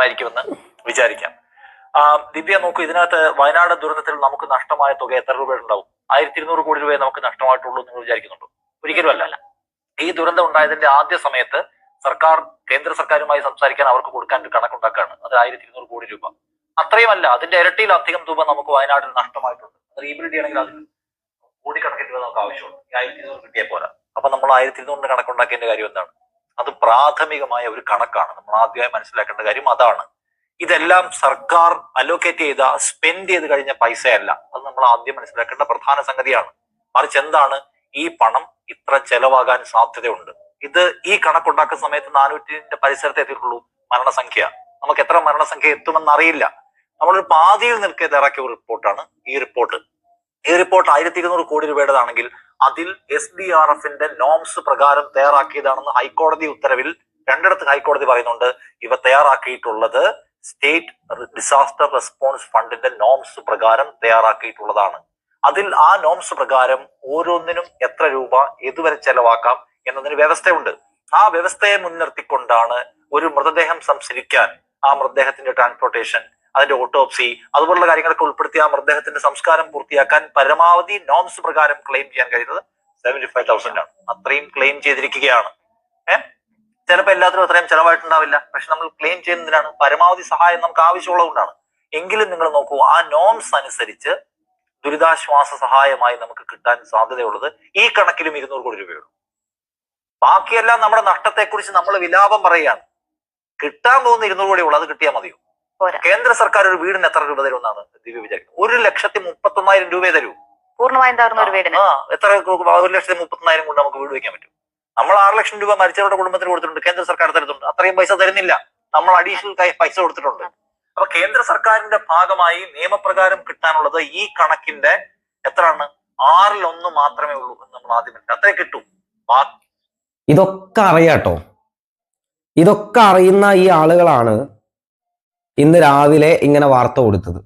ആയിരിക്കുമെന്ന് വിചാരിക്കാം. ദിവ്യ നോക്കൂ ഇതിനകത്ത് വയനാട് ദുരന്തത്തിൽ നമുക്ക് നഷ്ടമായ തുക എത്ര രൂപ ഉണ്ടാവും? ആയിരത്തി ഇരുന്നൂറ് കോടി രൂപയെ നമുക്ക് നഷ്ടമായിട്ടുള്ളൂ എന്ന് വിചാരിക്കുന്നുണ്ടോ? ഒരിക്കലും അല്ല ഈ ദുരന്തം ഉണ്ടായതിന്റെ ആദ്യ സമയത്ത് സർക്കാർ കേന്ദ്ര സർക്കാരുമായി സംസാരിക്കാൻ അവർക്ക് കൊടുക്കാൻ ഒരു കണക്കുണ്ടാക്കുകയാണ്. അത് ആയിരത്തി ഇരുന്നൂറ് കോടി രൂപ. അത്രയുമല്ല അതിന്റെ ഇരട്ടിയിലധികം തുക നമുക്ക് വയനാട്ടിൽ നഷ്ടമായിട്ടുണ്ട്. റീബിൽഡ് ചെയ്യണമെങ്കിൽ അതിന് കോടിക്കണക്കിന് രൂപ നമുക്ക് ആവശ്യമുണ്ട്. ആയിരത്തി ഇരുന്നൂറ് കിട്ടിയാൽ പോരാ. അപ്പൊ നമ്മൾ ആയിരത്തി ഇരുന്നൂറിന് കണക്കുണ്ടാക്കേണ്ട കാര്യം എന്താണ്? അത് പ്രാഥമികമായ ഒരു കണക്കാണ്. നമ്മൾ ആദ്യമായി മനസ്സിലാക്കേണ്ട കാര്യം അതാണ്. ഇതെല്ലാം സർക്കാർ അലോക്കേറ്റ് ചെയ്ത സ്പെൻഡ് ചെയ്ത് കഴിഞ്ഞ പൈസയല്ല. അത് നമ്മൾ ആദ്യം മനസ്സിലാക്കേണ്ട പ്രധാന സംഗതിയാണ്. മറിച്ച് എന്താണ്? ഈ പണം ഇത്ര ചെലവാകാൻ സാധ്യതയുണ്ട്. ഇത് ഈ കണക്കുണ്ടാക്കുന്ന സമയത്ത് നാനൂറ്റിന്റെ പരിസരത്തെ എത്തിയിട്ടുള്ളൂ മരണസംഖ്യ. നമുക്ക് എത്ര മരണസംഖ്യ എത്തുമെന്ന് അറിയില്ല. നമ്മളൊരു പാതിയിൽ നിൽക്കെ ഇറക്കിയ ഒരു റിപ്പോർട്ടാണ്. ഈ റിപ്പോർട്ട്. ഈ റിപ്പോർട്ട് ആയിരത്തി ഇരുന്നൂറ് കോടി രൂപയുടേതാണെങ്കിൽ അതിൽ എസ് ഡി ആർ എഫിന്റെ നോംസ് പ്രകാരം തയ്യാറാക്കിയതാണെന്ന് ഹൈക്കോടതി ഉത്തരവിൽ രണ്ടിടത്ത് ഹൈക്കോടതി പറയുന്നുണ്ട്. ഇവ തയ്യാറാക്കിയിട്ടുള്ളത് സ്റ്റേറ്റ് ഡിസാസ്റ്റർ റെസ്പോൺസ് ഫണ്ടിന്റെ നോംസ് പ്രകാരം തയ്യാറാക്കിയിട്ടുള്ളതാണ്. അതിൽ ആ നോംസ് പ്രകാരം ഓരോന്നിനും എത്ര രൂപ ഇതുവരെ ചെലവാക്കാം എന്നതിന് വ്യവസ്ഥയുണ്ട്. ആ വ്യവസ്ഥയെ മുൻനിർത്തിക്കൊണ്ടാണ് ഒരു മൃതദേഹം സംസ്കരിക്കാൻ ആ മൃതദേഹത്തിന്റെ ട്രാൻസ്പോർട്ടേഷൻ അതിന്റെ ഓട്ടോപ്സി അതുപോലുള്ള കാര്യങ്ങളൊക്കെ ഉൾപ്പെടുത്തി ആ മൃതദേഹത്തിന്റെ സംസ്കാരം പൂർത്തിയാക്കാൻ പരമാവധി നോംസ് പ്രകാരം ക്ലെയിം ചെയ്യാൻ കഴിയുന്നത് സെവന്റി ഫൈവ് തൗസൻഡ് ആണ്. അത്രയും ക്ലെയിം ചെയ്തിരിക്കുകയാണ്. ഏഹ് ചിലപ്പോൾ എല്ലാത്തിനും അത്രയും ചെലവായിട്ടുണ്ടാവില്ല. പക്ഷെ നമ്മൾ ക്ലെയിം ചെയ്യുന്നതിനാണ് പരമാവധി സഹായം നമുക്ക് ആവശ്യമുള്ളതുകൊണ്ടാണ്. എങ്കിലും നിങ്ങൾ നോക്കൂ ആ നോംസ് അനുസരിച്ച് ദുരിതാശ്വാസ സഹായമായി നമുക്ക് കിട്ടാൻ സാധ്യതയുള്ളത് ഈ കണക്കിലും ഇരുന്നൂറ് കോടി രൂപയുള്ളൂ. ബാക്കിയെല്ലാം നമ്മുടെ നഷ്ടത്തെക്കുറിച്ച് നമ്മൾ വിലാപം പറയുകയാണ്. കിട്ടാൻ പോകുന്ന ഇരുന്നൂറ് കോടി ഉള്ളൂ അത് കിട്ടിയാൽ മതിയോ? കേന്ദ്ര സർക്കാർ ഒരു വീടിന് എത്ര രൂപ തരുമെന്നാണ് ദിവ്യ വിചാരിക്കുന്നത്? ഒരു ലക്ഷത്തി മുപ്പത്തൊന്നായിരം രൂപയെ തരൂ. പൂർണമായും തകർന്ന ഒരു വീടിന്. ആ എത്ര ഒരു ലക്ഷത്തി മുപ്പത്തൊന്നായിരം കൊണ്ട് നമുക്ക് വീട് വെക്കാൻ പറ്റും. നമ്മൾ ആറ് ലക്ഷം രൂപ മരിച്ചവരുടെ കുടുംബത്തിന് കൊടുത്തിട്ടുണ്ട് കേന്ദ്ര സർക്കാർ തരുന്നുണ്ട്. അത്രയും പൈസ തരുന്നില്ല. നമ്മൾ അഡീഷണൽ പൈസ കൊടുത്തിട്ടുണ്ട്. അപ്പൊ കേന്ദ്ര സർക്കാരിന്റെ ഭാഗമായി നിയമപ്രകാരം കിട്ടാനുള്ളത് ഈ കണക്കിന്റെ എത്രയാണ്? ആറിൽ ഒന്ന് മാത്രമേ ഉള്ളൂ എന്ന് നമ്മൾ ആദ്യം അത്ര അത്രേ കിട്ടും. ഇതൊക്കെ അറിയാട്ടോ ഇതൊക്കെ അറിയുന്ന ഈ ആളുകളാണ് ഇന്ന് രാവിലെ ഇങ്ങനെ വാർത്ത കൊടുത്തത്.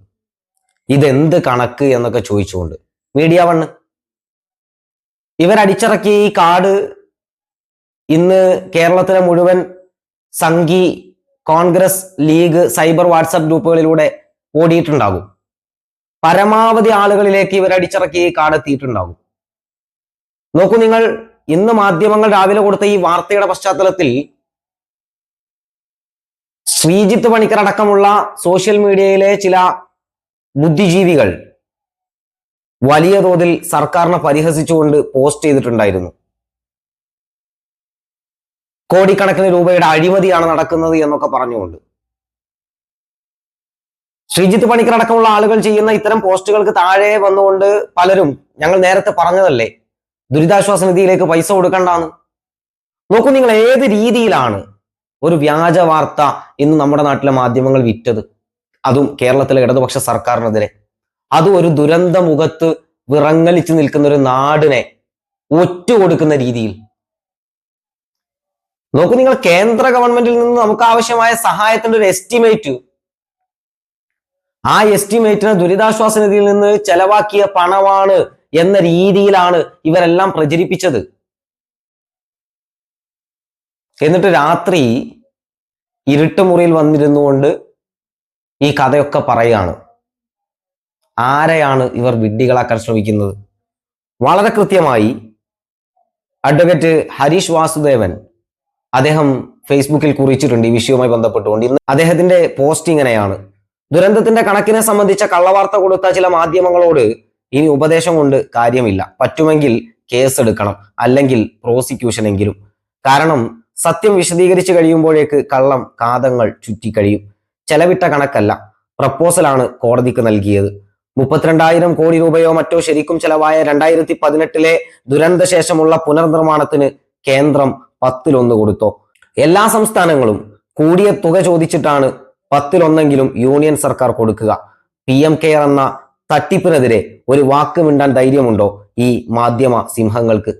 ഇതെന്ത് കണക്ക് എന്നൊക്കെ ചോദിച്ചുകൊണ്ട്. Media one. ഇവരടിച്ചിറക്കിയ ഈ കാർഡ് ഇന്ന് കേരളത്തിലെ മുഴുവൻ Sanghi Congress league cyber WhatsApp ഗ്രൂപ്പുകളിലൂടെ ഓടിയിട്ടുണ്ടാകും. പരമാവധി ആളുകളിലേക്ക് ഇവരടിച്ചിറക്കി ഈ കാർഡ് എത്തിയിട്ടുണ്ടാകും. നോക്കൂ നിങ്ങൾ ഇന്ന് മാധ്യമങ്ങൾ രാവിലെ കൊടുത്ത ഈ വാർത്തയുടെ പശ്ചാത്തലത്തിൽ ശ്രീജിത്ത് പണിക്കർ അടക്കമുള്ള സോഷ്യൽ മീഡിയയിലെ ചില ബുദ്ധിജീവികൾ വലിയ തോതിൽ സർക്കാരിനെ പരിഹസിച്ചുകൊണ്ട് പോസ്റ്റ് ചെയ്തിട്ടുണ്ടായിരുന്നു. കോടിക്കണക്കിന് രൂപയുടെ അഴിമതിയാണ് നടക്കുന്നത് എന്നൊക്കെ പറഞ്ഞുകൊണ്ട്. ശ്രീജിത്ത് പണിക്കർ അടക്കമുള്ള ആളുകൾ ചെയ്യുന്ന ഇത്തരം പോസ്റ്റുകൾക്ക് താഴെ വന്നുകൊണ്ട് പലരും ഞങ്ങൾ നേരത്തെ പറഞ്ഞതല്ലേ ദുരിതാശ്വാസ നിധിയിലേക്ക് പൈസ കൊടുക്കണ്ടാന്ന്. നോക്കൂ നിങ്ങൾ ഏത് രീതിയിലാണ് ഒരു വ്യാജ വാർത്ത ഇന്ന് നമ്മുടെ നാട്ടിലെ മാധ്യമങ്ങൾ വിറ്റത്. അതും കേരളത്തിലെ ഇടതുപക്ഷ സർക്കാരിനെതിരെ. അതും ഒരു ദുരന്ത മുഖത്ത് വിറങ്ങലിച്ചു നിൽക്കുന്ന ഒരു നാടിനെ ഒറ്റ കൊടുക്കുന്ന രീതിയിൽ. നോക്കൂ നിങ്ങൾ കേന്ദ്ര ഗവൺമെന്റിൽ നിന്ന് നമുക്ക് ആവശ്യമായ സഹായത്തിന്റെ ഒരു എസ്റ്റിമേറ്റ്. ആ എസ്റ്റിമേറ്റിന് ദുരിതാശ്വാസ നിധിയിൽ നിന്ന് ചെലവാക്കിയ പണമാണ് എന്ന രീതിയിലാണ് ഇവരെല്ലാം പ്രചരിപ്പിച്ചത്. എന്നിട്ട് രാത്രി ഇരുട്ടുമുറിയിൽ വന്നിരുന്നുകൊണ്ട് ഈ കഥയൊക്കെ പറയുകയാണ്. ആരെയാണ് ഇവർ വിഡ്ഢികളാക്കാൻ ശ്രമിക്കുന്നത്? വളരെ കൃത്യമായി അഡ്വക്കേറ്റ് ഹരീഷ് വാസുദേവൻ അദ്ദേഹം ഫേസ്ബുക്കിൽ കുറിച്ചിട്ടുണ്ട് ഈ വിഷയവുമായി ബന്ധപ്പെട്ടുകൊണ്ട്. ഇന്ന് അദ്ദേഹത്തിന്റെ പോസ്റ്റ് ഇങ്ങനെയാണ്. ദുരന്തത്തിന്റെ കണക്കിനെ സംബന്ധിച്ച കള്ളവാർത്ത കൊടുത്ത ചില മാധ്യമങ്ങളോട് ഇനി ഉപദേശം കൊണ്ട് കാര്യമില്ല. പറ്റുമെങ്കിൽ കേസ് എടുക്കണം അല്ലെങ്കിൽ പ്രോസിക്യൂഷൻ എങ്കിലും. കാരണം സത്യം വിശദീകരിച്ചു കഴിയുമ്പോഴേക്ക് കള്ളം കാതങ്ങൾ ചുറ്റിക്കഴിയും. ചെലവിട്ട കണക്കല്ല പ്രപ്പോസലാണ് കോടതിക്ക് നൽകിയത്. മുപ്പത്തിരണ്ടായിരം കോടി രൂപയോ മറ്റോ ശരിക്കും ചെലവായ രണ്ടായിരത്തി പതിനെട്ടിലെ ദുരന്ത ശേഷമുള്ള പുനർനിർമ്മാണത്തിന് കേന്ദ്രം പത്തിലൊന്ന് കൊടുത്തോ? എല്ലാ സംസ്ഥാനങ്ങളും കൂടിയ തുക ചോദിച്ചിട്ടാണ് പത്തിലൊന്നെങ്കിലും യൂണിയൻ സർക്കാർ കൊടുക്കുക. പി എം കെയർ എന്ന തട്ടിപ്പിനെതിരെ ഒരു വാക്ക് മിണ്ടാൻ ധൈര്യമുണ്ടോ ഈ മാധ്യമ സിംഹങ്ങൾക്ക്?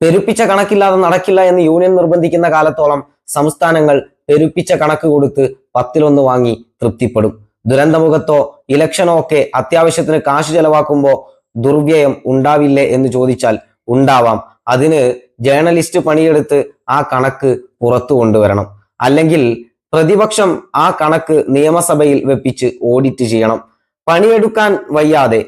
പെരുപ്പിച്ച കണക്കില്ലാതെ നടക്കില്ല എന്ന് യൂണിയൻ നിർബന്ധിക്കുന്ന കാലത്തോളം സംസ്ഥാനങ്ങൾ പെരുപ്പിച്ച കണക്ക് കൊടുത്ത് പത്തിലൊന്ന് വാങ്ങി തൃപ്തിപ്പെടും. ദുരന്തമുഖത്തോ ഇലക്ഷനോ ഒക്കെ അത്യാവശ്യത്തിന് കാശ് ചെലവാക്കുമ്പോൾ ദുർവ്യയം ഉണ്ടാവില്ലേ എന്ന് ചോദിച്ചാൽ ഉണ്ടാവാം. അതിന് ജേർണലിസ്റ്റ് പണിയെടുത്ത് ആ കണക്ക് പുറത്തു കൊണ്ടുവരണം. അല്ലെങ്കിൽ പ്രതിപക്ഷം ആ കണക്ക് നിയമസഭയിൽ വെപ്പിച്ച് ഓഡിറ്റ് ചെയ്യണം. പണിയെടുക്കാൻ വയ്യാതെ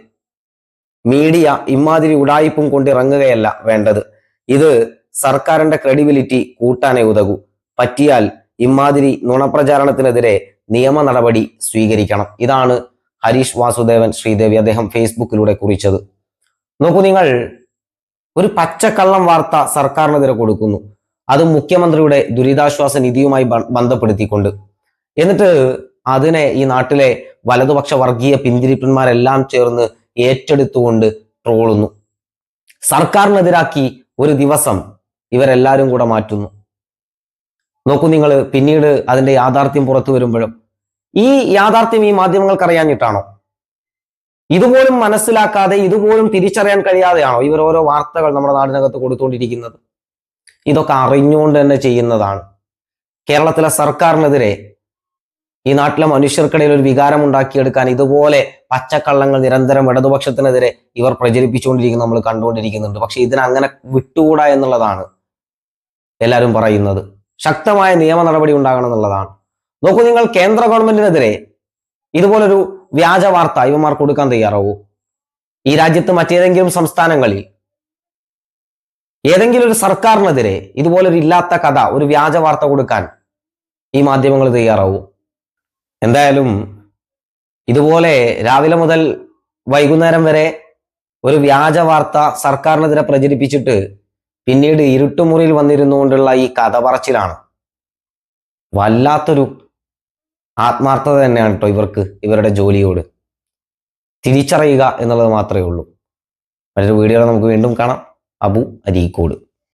മീഡിയ ഇമാതിരി ഉടായിപ്പും കൊണ്ടിറങ്ങുകയല്ല വേണ്ടത്. ഇത് സർക്കാരിന്റെ ക്രെഡിബിലിറ്റി കൂട്ടാനേ ഉതകൂ. പറ്റിയാൽ ഇമാതിരി നുണപ്രചാരണത്തിനെതിരെ നിയമ നടപടി സ്വീകരിക്കണം. ഇതാണ് ഹരീഷ് വാസുദേവൻ ശ്രീദേവി അദ്ദേഹം ഫേസ്ബുക്കിലൂടെ കുറിച്ചത്. നോക്കൂ നിങ്ങൾ ഒരു പച്ചക്കള്ളം വാർത്ത സർക്കാരിനെതിരെ കൊടുക്കുന്നു. അത് മുഖ്യമന്ത്രിയുടെ ദുരിതാശ്വാസ നിധിയുമായി ബന്ധപ്പെടുത്തിക്കൊണ്ട്. എന്നിട്ട് അതിനെ ഈ നാട്ടിലെ വലതുപക്ഷ വർഗീയ പിന്തിരിപ്പന്മാരെല്ലാം ചേർന്ന് ഏറ്റെടുത്തുകൊണ്ട് ട്രോളുന്നു. സർക്കാരിനെതിരാക്കി ഒരു ദിവസം ഇവരെല്ലാരും കൂടെ മാറ്റുന്നു. നോക്കൂ നിങ്ങൾ പിന്നീട് അതിന്റെ യാഥാർത്ഥ്യം പുറത്തു വരുമ്പോഴും. ഈ യാഥാർത്ഥ്യം ഈ മാധ്യമങ്ങൾക്ക് അറിയാഞ്ഞിട്ടാണോ? ഇതുപോലും മനസ്സിലാക്കാതെ ഇതുപോലും തിരിച്ചറിയാൻ കഴിയാതെയാണോ ഇവർ ഓരോ വാർത്തകൾ നമ്മുടെ നാടിനകത്ത് കൊടുത്തുകൊണ്ടിരിക്കുന്നത്? ഇതൊക്കെ അറിഞ്ഞുകൊണ്ട് തന്നെ ചെയ്യുന്നതാണ്. കേരളത്തിലെ സർക്കാരിനെതിരെ ഈ നാട്ടിലെ മനുഷ്യർക്കിടയിൽ ഒരു വികാരം ഉണ്ടാക്കിയെടുക്കാൻ ഇതുപോലെ പച്ചക്കള്ളങ്ങൾ നിരന്തരം ഇടതുപക്ഷത്തിനെതിരെ ഇവർ പ്രചരിപ്പിച്ചുകൊണ്ടിരിക്കുന്നു നമ്മൾ കണ്ടുകൊണ്ടിരിക്കുന്നുണ്ട്. പക്ഷെ ഇതിനങ്ങനെ വിട്ടുകൂടാ എന്നുള്ളതാണ് എല്ലാവരും പറയുന്നത്. ശക്തമായ നിയമ നടപടി ഉണ്ടാകണം എന്നുള്ളതാണ്. നോക്കൂ നിങ്ങൾ കേന്ദ്ര ഗവൺമെന്റിനെതിരെ ഇതുപോലൊരു വ്യാജ വാർത്ത ഇവന്മാർ കൊടുക്കാൻ തയ്യാറാവൂ. ഈ രാജ്യത്ത് മറ്റേതെങ്കിലും സംസ്ഥാനങ്ങളിൽ ഏതെങ്കിലും ഒരു സർക്കാരിനെതിരെ ഇതുപോലൊരു ഇല്ലാത്ത കഥ ഒരു വ്യാജ വാർത്ത കൊടുക്കാൻ ഈ മാധ്യമങ്ങൾ തയ്യാറാവൂ. എന്തായാലും ഇതുപോലെ രാവിലെ മുതൽ വൈകുന്നേരം വരെ ഒരു വ്യാജ വാർത്ത സർക്കാരിനെതിരെ പ്രചരിപ്പിച്ചിട്ട് പിന്നീട് ഇരുട്ടുമുറിയിൽ വന്നിരുന്നുകൊണ്ടുള്ള ഈ കഥ പറച്ചിലാണ് വല്ലാത്തൊരു ആത്മാർത്ഥത തന്നെയാണ് കേട്ടോ ഇവർക്ക് ഇവരുടെ ജോലിയോട്. തിരിച്ചറിയുക എന്നുള്ളത് മാത്രമേ ഉള്ളൂ. മറ്റൊരു വീഡിയോ നമുക്ക് വീണ്ടും കാണാം. അബു അരീക്കോട്.